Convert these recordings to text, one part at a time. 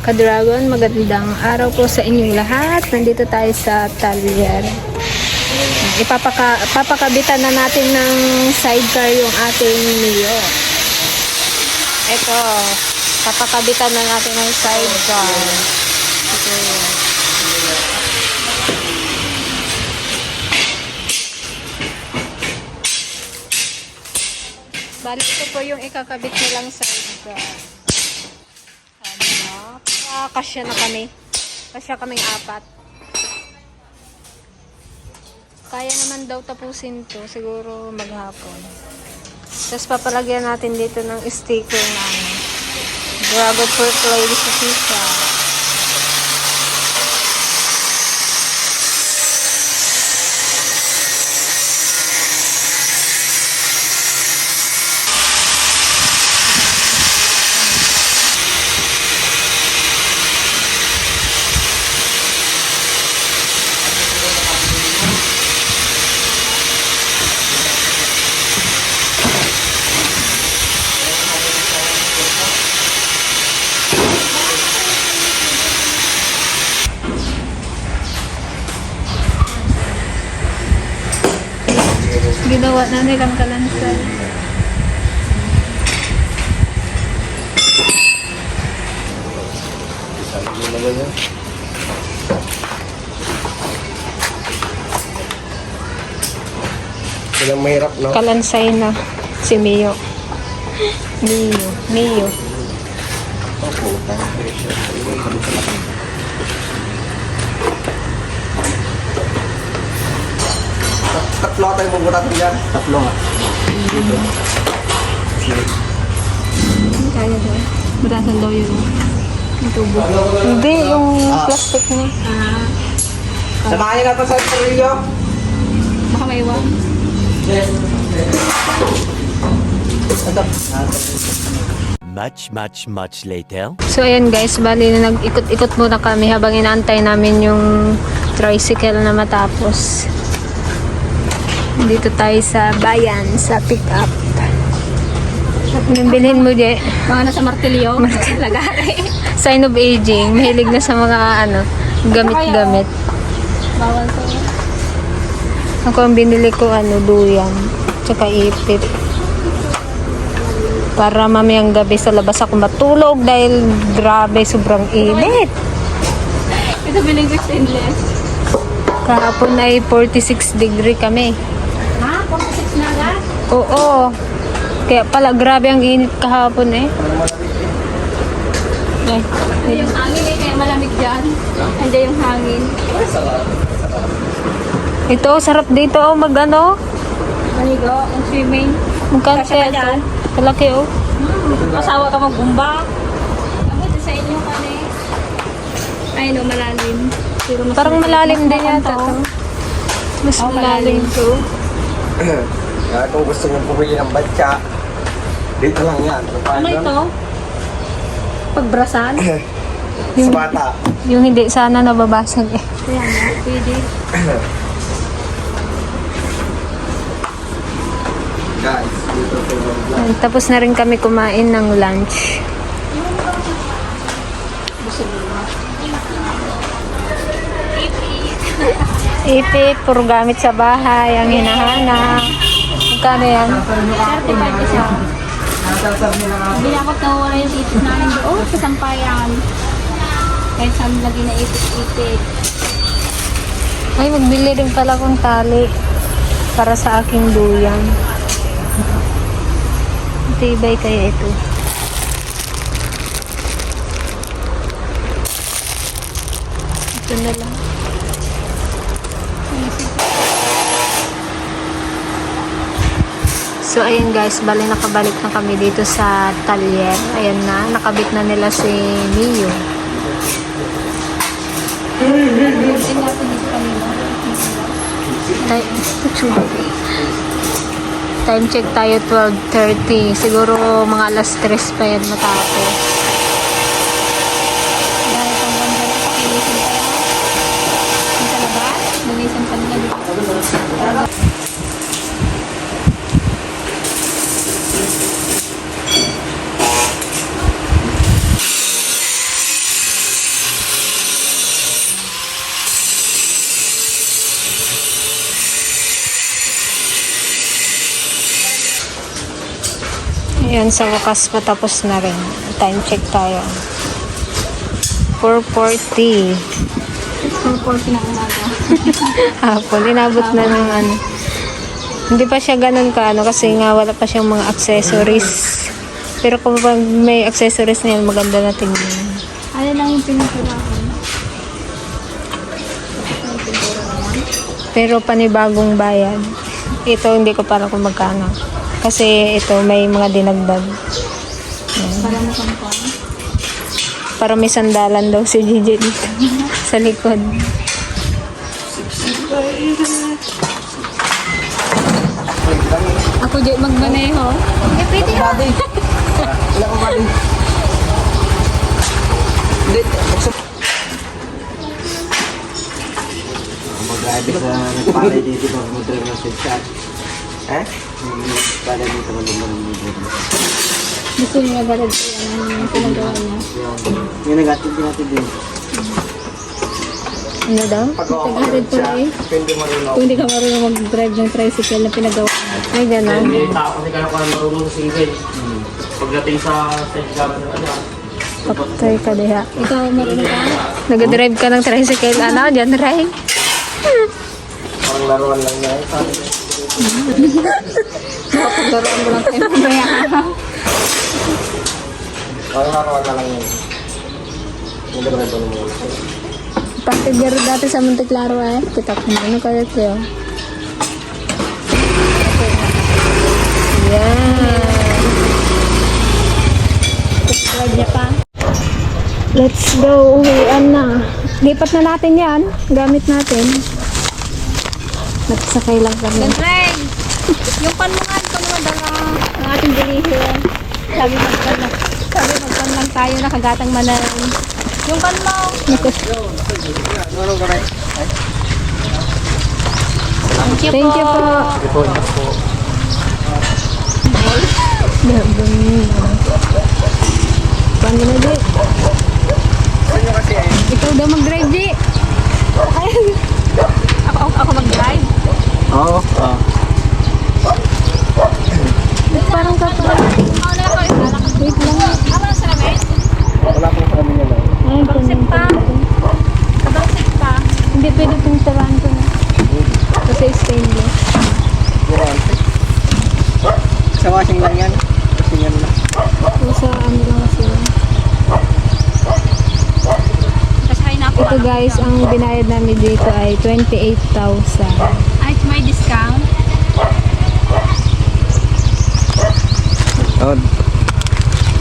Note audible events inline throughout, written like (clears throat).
mga ka-dragon, magandang araw po sa inyong lahat. Nandito tayo sa Talyer. Ipapaka, papakabitan na natin ng sidecar yung ating Mio. Ito, papakabitan na natin ng sidecar. Ito yun. Bali, ito po yung ikakabit nilang sidecar. Kasya na kami. Kasya kaming apat. Kaya naman daw tapusin to. Siguro maghapon. Tapos papalagyan natin dito ng sticker na. Dragon Fruit Lady sa nilang kalansay. Silang mahirap, no? Kalansay na si Mio. Mio. Mio. Tatlo tayo pupunta dyan. Tatlo nga. Kaya daw. Butasan daw yun. Yung tubo. Hindi, yung plastic niya. Ah. Samahan niyo na ito sa Rio. Baka may iwan. Ito. Much, much, much later. So ayan guys, bali na nag-ikot-ikot muna kami habang inaantay namin yung tricycle na matapos. Dito tayo sa bayan, sa pick up. Anong bilhin mo, Je? Mga nasa martilyo. (laughs) Lagari. Sign of aging. Mahilig na sa mga ano, gamit-gamit. Bawal to. Ako ang binili ko ano, duyan. Tsaka ipit. Para mamayang gabi sa labas ako matulog dahil grabe, sobrang init. Ito biling ko stainless. Kahapon ay 46 degree kami. Ha? 46 na agad? Oo. Kaya pala grabe ang init kahapon eh. Ay, Hindi yung hangin eh, kaya malamig dyan. Hindi yung hangin. ito, sarap dito oh, mag ano. Manigo, ang swimming. Magkano kaya ito? dyan? Kalaki oh. Asawa ka magbumba. Ako sa inyo kami. Ay no, malalim. Pero mas Parang malalim din yata to. Mas Oh, malalim malalim. to. (clears throat) Kaya kung gusto niyo pumili ng batya, dito lang yan. Ano ito? Pagbrasan? (clears throat) Sa bata. Yung hindi sana nababasag eh. Kaya nga, pwede. (clears throat) Guys, dito po yung Tapos na rin kami kumain ng lunch. Ipit, puro gamit sa bahay, ang hinahanap. Magkano yan? 35 isa. Bili ako nawala yung ipit namin doon sa sampayan. Kahit saan lagi na ipit-ipit. Ay, magbili rin pala kong tali para sa aking duyan. Tibay kaya ito. Ito na lang. So, ayun guys, bali nakabalik na kami dito sa Talyer. Ayan na, nakabit na nila si Mio. Time, check tayo 12.30. Siguro mga alas 3 pa yan matapos. Dahil pang ganda na pakilisin pa yan. Yung sa labas, linisan pa nila dito. Yan, sa wakas patapos na rin. Time check tayo. 4.40. 4.40 na umaga. (laughs) Hapon, inabot na ng ano. Hindi pa siya ganun ka, ano, kasi nga wala pa siyang mga accessories. Pero kung may accessories na yan, maganda na tingnan. Ano lang yung pinagkailangan? Pero panibagong bayad. Ito, hindi ko para kung magkano. Kasi ito, may mga dinagdag. Para kwan. Para may sandalan daw si Gigi dito. sa likod. Ako di magmaneho. Eh, pwede ka. Wala ko mali. Hindi. Mag-aabi sa nagpalay dito pag mag-drive ng chat. Eh? Gusto niya nagbarad ko yan ang pinagawa niya. Yung nag-atid din natin din. Ano daw? Pagawa ko siya. eh. Kung hindi ka marunong mag-drive ng tricycle na pinagawa niya. Ay, gano'n. Hindi tao kasi kung marunong sa single. Pagdating sa gamit ng ano, Patay ka diha. Ikaw marunong ka? Nag-drive ka ng tricycle. Ano? Diyan, Ray? Parang laruan lang niya. Sabi ko. Pagdaroon mo lang tayo mamaya. Parang laruan na lang yun. Ito mo? Patigaro dati sa Monte Claro eh. Kita ko ano ito yun. Yan. Subscribe niya pa. Let's go. Uwian na. Lipat na natin yan. Gamit natin. Nagsakay lang kami. Siyempre, yung panmungan ko naman dala ang ating bilihin. Sabi magpan lang, sabi magpan lang tayo nakagatang manan. Yung pan mo. Thank you Thank po. you po. Paano na di? Kasi? Ikaw daw mag-drive di. Ako, ako, ako mag-drive. Oo. Oh, Parang katulad. Ako na ako. Wait lang. Ako na sa ramen. Wala pong kami na lang. Ay, Bagsik pa. Bagsik pa. Hindi pwede itong tarahan ko na. Kasi stainless. Durante. Sa washing lang yan. Kasi yan lang. O sa ano lang kasi. Kasi kayo na ako. Ito guys, ang binayad namin dito ay 28,000. Ay, may discount. Oh,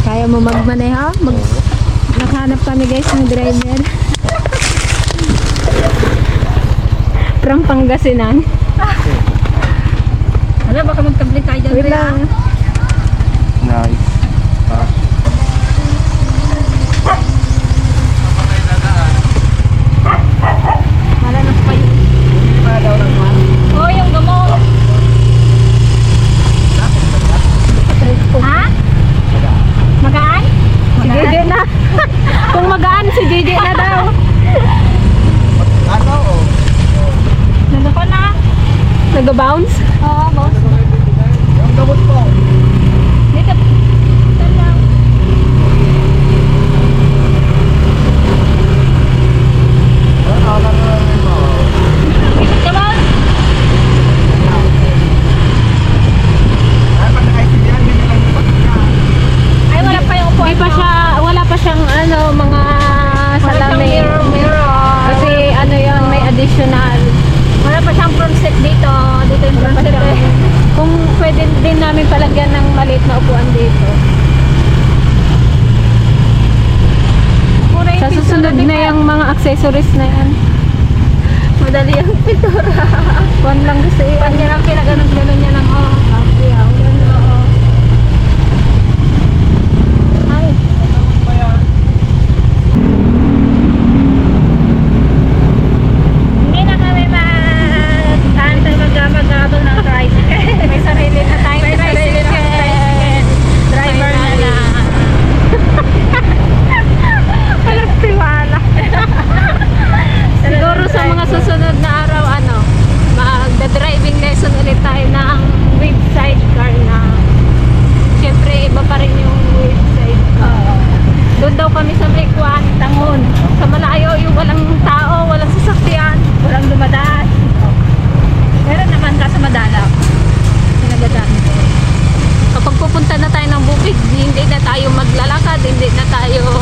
Kaya mo magmaneho? Mag Nakahanap kami guys ng driver. From Pangasinan. Ano, baka magkabling tayo dyan. Wait lang. Boss. Yung ah, gamot po. Namin palagyan ng maliit na upuan dito. Yung Sa susunod na yung mga accessories na yan. Madali ang pintura. (laughs) One lang kasi. Panya hindi na tayo.